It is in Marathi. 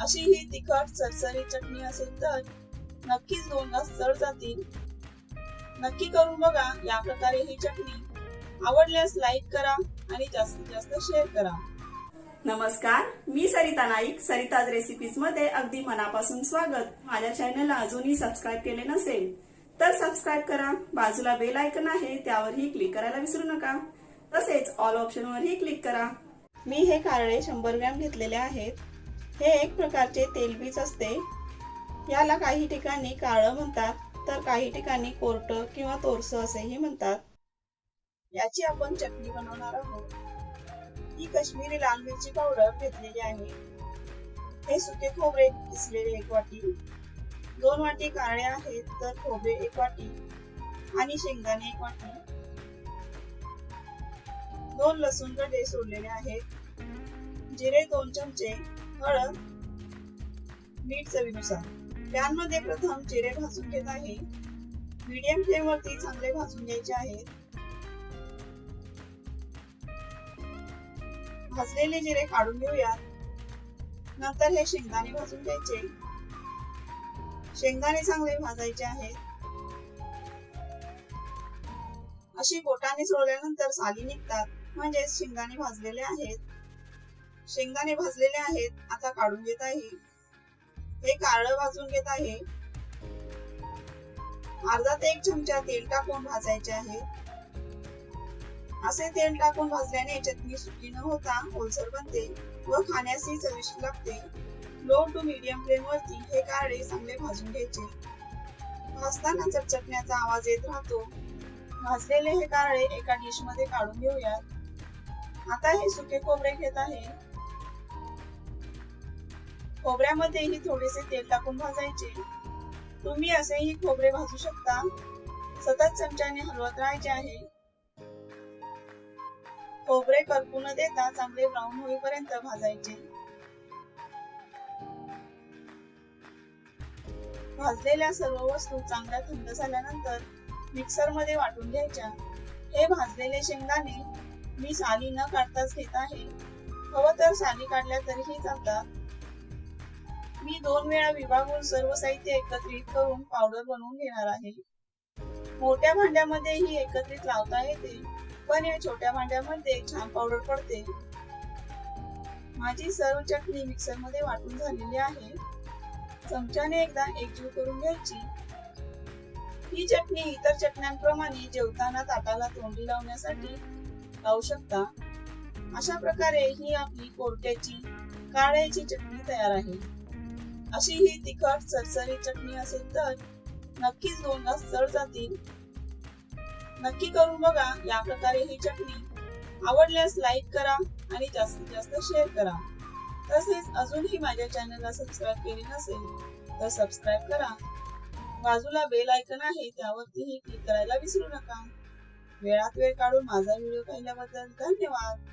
अशी ही तिखट सरसरी चटणी असेल तर नक्कीच दोन घास चढ जातील. नक्की करून बघा या प्रकारे ही चटणी आवडल्यास लाईक करा आणि जास्तीत जास्त शेअर करा. नमस्कार मी सरिता नाईक सरिताज रेसिपीजमध्ये अगदी मनापासून स्वागत. माझ्या चॅनलला अजूनही सबस्क्राईब केले नसेल तर सबस्क्राईब करा. बाजूला बेल आयकन आहे त्यावरही क्लिक करायला विसरू नका. तसेच ऑल ऑप्शनवरही क्लिक करा. मी हे कारळे शंभर ग्रॅम घेतलेले आहेत. हे एक प्रकारचे तेलबीज असते. याला काही ठिकाणी काळं म्हणतात तर काही ठिकाणी कोरट किंवा तोरस असेही म्हणतात. याची आपण चटणी बनवणार आहोत. ही काश्मीरी लाल मिरची पावडर घेतलेली आहे. हे सुके खोबरे किसलेले एक वाटी. दोन वाटी काळे आहेत तर खोबरे एक वाटी आणि शेंगदाणे एक वाटी. दोन लसूण गडे सोडलेले आहेत. जिरे दोन चमचे. हळद मीठ चवीनुसार. पॅनमध्ये प्रथम जिरे भाजून घेत आहे. मीडियम फ्लेम वरती चांगले भाजून घ्यायचे आहेत भाजलेले जिरे काढून घेऊयात. नंतर हे शेंगदाणे भाजून घ्यायचे. शेंगदाणे चांगले भाजायचे आहेत. अशी बोटाने सोडल्यानंतर साली निघतात. म्हणजेच शेंगदाणे भाजलेले आहेत. शेंगदाणे भाजलेले आहेत. आता काढून घेत आहे. हे कारळ भाजून घेत आहे. अर्धा ते एक चमचा तेल टाकून भाजायचे आहे. असे तेल टाकून भाजल्याने चटणी सुकी न होता ओलसर बनते व खाण्यासही चविष्ट लागते. लो टू मीडियम फ्लेम वरती हे कारळे चांगले भाजून घ्यायचे. भाजताना चटचटण्याचा आवाज येत राहतो. भाजलेले हे कारळे एका डिशमध्ये काढून घेऊयात. आता हे सुके खोबरे घेत आहे. खोबऱ्यामध्येही थोडेसे तेल टाकून भाजायचे. तुम्ही असेही खोबरे भाजू शकता. सतत चमच्याने हलवत राहायचे आहे. खोबरे करपू न देता चांगले ब्राऊन होईपर्यंत भाजायचे. भाजलेल्या सर्व वस्तू चांगल्या थंड झाल्यानंतर मिक्सरमध्ये वाटून घ्यायच्या. हे भाजलेले शेंगदाणे मी साली न काढताच घेत आहे. हवं तर साली काढल्या तरीही चालतात. मी दोन वेळा विभागून सर्व साहित्य एकत्रित करून पावडर बनवून घेणार आहे. मोठ्या भांड्यामध्ये ही एकत्रित लावता येते पण या छोट्या भांड्यामध्ये छान पावडर पडते. माझी सर्व चटणी मिक्सरमध्ये वाटून झालेली आहे. चमच्याने एकदा एकजीव करून घ्यायची. ही चटणी इतर चटण्यांप्रमाणे जेवताना ताटाला तोंडी लावण्यासाठी लावू शकता. अशा प्रकारे ही आपली कोरट्याची काळ्याची चटणी तयार आहे. अशी ही तिखट सरसरी चटणी असेल तर नक्कीच दोन घास चढ जातील. नक्की करून बघा या प्रकारे ही चटणी आवडल्यास लाईक करा आणि जास्तीत जास्त शेअर करा. तसेच अजूनही माझ्या चॅनलला सबस्क्राईब केले नसेल तर सबस्क्राईब करा. बाजूला बेल आयकन आहे त्यावरतीही क्लिक करायला विसरू नका. वेळात वेळ काढून माझा व्हिडिओ पाहिल्याबद्दल धन्यवाद.